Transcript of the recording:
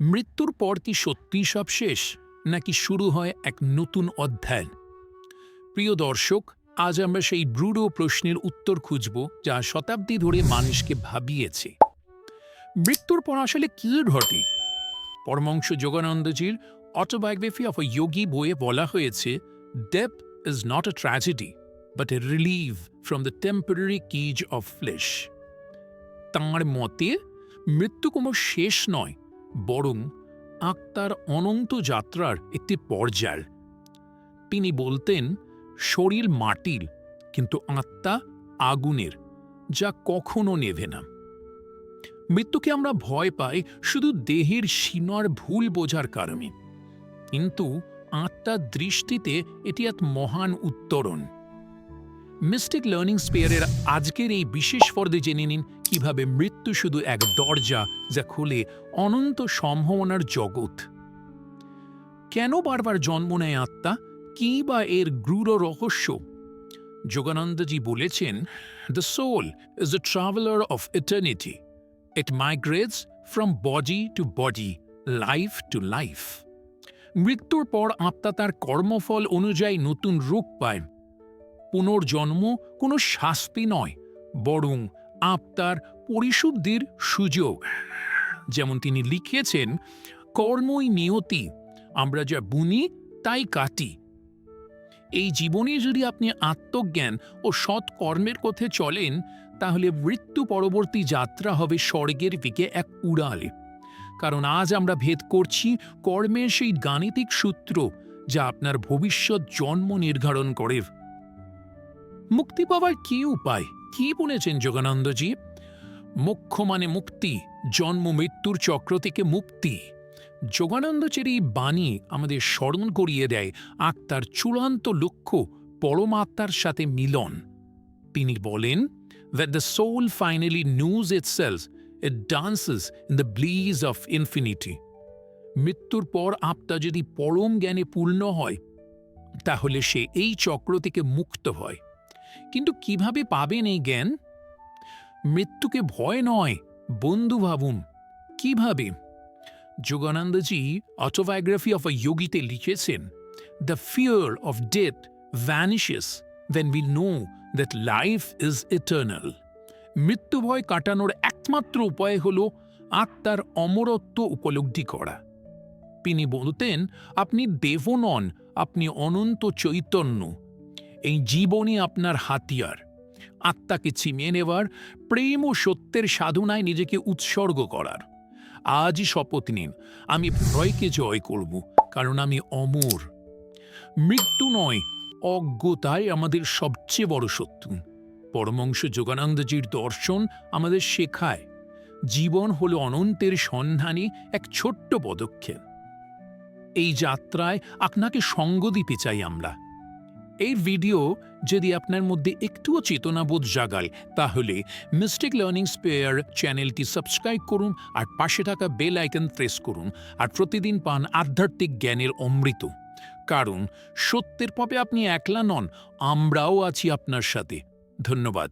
মৃত্যুর পর কি সত্যি সব শেষ, নাকি শুরু হয় এক নতুন অধ্যায়? প্রিয় দর্শক, আজ আমরা সেই ব্রুডো প্রশ্নের উত্তর খুঁজব যা শতাব্দী ধরে মানুষকে ভাবিয়েছে। মৃত্যুর পর আসলে কি ঘটে? পরমংশ যোগানন্দজির অটোবায়োগ্রাফি অফ আ যোগী বইয়ে বলা হয়েছে death is not a tragedy but a relief from the temporary keys of flesh তাঁর মতে, মৃত্যু কোনো শেষ নয় বরং আত্মার অনন্ত যাত্রার একটি পর্যায় তিনি বলতেন, শরীর মাটির, কিন্তু আত্মা আগুনের, যা কখনো নেভে না। মৃত্যুকে আমরা ভয় পাই শুধু দেহের সীমার ভুল বোঝার কারণে। কিন্তু আত্মার দৃষ্টিতে এটি এক মহান উত্তরণ। মিস্টিক লার্নিং স্পেয়ারের আজকের এই বিশেষ পর্দে জেনে নিন কীভাবে মৃত্যু শুধু এক দরজা যা খুলে অনন্ত সম্ভাবনার জগৎ? কেন বারবার জন্ম নেয় আত্মা? কি বা এর গূঢ় রহস্য? যোগানন্দজি বলেছেন the soul is the traveller of eternity it migrates from body to body life to life মৃত্যুর পর আত্মা তার কর্মফল অনুযায়ী নতুন রূপ পায়। পুনর্জন্ম কোনো শাস্তি নয়, বরং আত্মার পরিশুদ্ধির সুযোগ। যেমন তিনি লিখেছেন কর্মই নিয়তি, আমরা যা বুনি তাই কাটি। এই জীবনে যদি আপনি আত্মজ্ঞান ও সৎ কর্মের পথে চলেন, তাহলে মৃত্যু পরবর্তী যাত্রা হবে স্বর্গের দিকে এক উড়ালে। কারণ আজ আমরা ভেদ করছি কর্মের সেই গাণিতিক সূত্র যা আপনার ভবিষ্যৎ জন্ম নির্ধারণ করে। মুক্তি পাওয়ার কি উপায়? কি বলেছেন যোগানন্দজি? মোক্ষ মানে মুক্তি জন্ম মৃত্যুর চক্র থেকে মুক্তি। যোগানন্দজির এই বাণী আমাদের স্মরণ করিয়ে দেয় আত্মার চূড়ান্ত লক্ষ্য পরমাত্মার সাথে মিলন। তিনি বলেন that the soul finally knows itself, it dances in the bliss of infinity. মৃত্যুর পর আত্মা যদি পরম জ্ঞানে পূর্ণ হয় তাহলে সে এই চক্র থেকে মুক্ত হয়। কিন্তু কীভাবে পাবেন এই জ্ঞান? মৃত্যুকে ভয় নয়, বন্ধু ভাবুন। কীভাবে? যোগানন্দজি অটোবায়োগ্রাফি অফ আ যোগীতে লিখেছেন the fear of death vanishes then we know that life is eternal মৃত্যু ভয় কাটানোর একমাত্র উপায় হল আত্মার অমরত্ব উপলব্ধি করা। তিনি বলতেন, আপনি দেব নন, আপনি অনন্ত চৈতন্য। এই জীবনই আপনার হাতিয়ার। আত্মাকে ছিমিয়ে নেওয়ার, প্রেম ও সত্যের সাধনায় নিজেকে উৎসর্গ করার। আজই শপথ নিন, আমি ভয়কে জয় করব, কারণ আমি অমর। মৃত্যু নয়, অজ্ঞতাই আমাদের সবচেয়ে বড় শত্রু। পরমংশ যোগানন্দজির দর্শন আমাদের শেখায়, জীবন হল অনন্তের সন্ধানে এক ছোট্ট পদক্ষেপ। এই যাত্রায় আপনাকে সঙ্গ দিতে চাই আমরা। এই ভিডিও যদি আপনার মধ্যে একটুও চেতনাবোধ জাগায়, তাহলে মিস্টেক লার্নিং স্পেয়ার চ্যানেলটি সাবস্ক্রাইব করুন আর পাশে থাকা বেল আইকন প্রেস করুন আর প্রতিদিন পান আধ্যাত্মিক জ্ঞানের অমৃত। কারণ সত্যের পথে আপনি একলা নন, আমরাও আছি আপনার সাথে। ধন্যবাদ।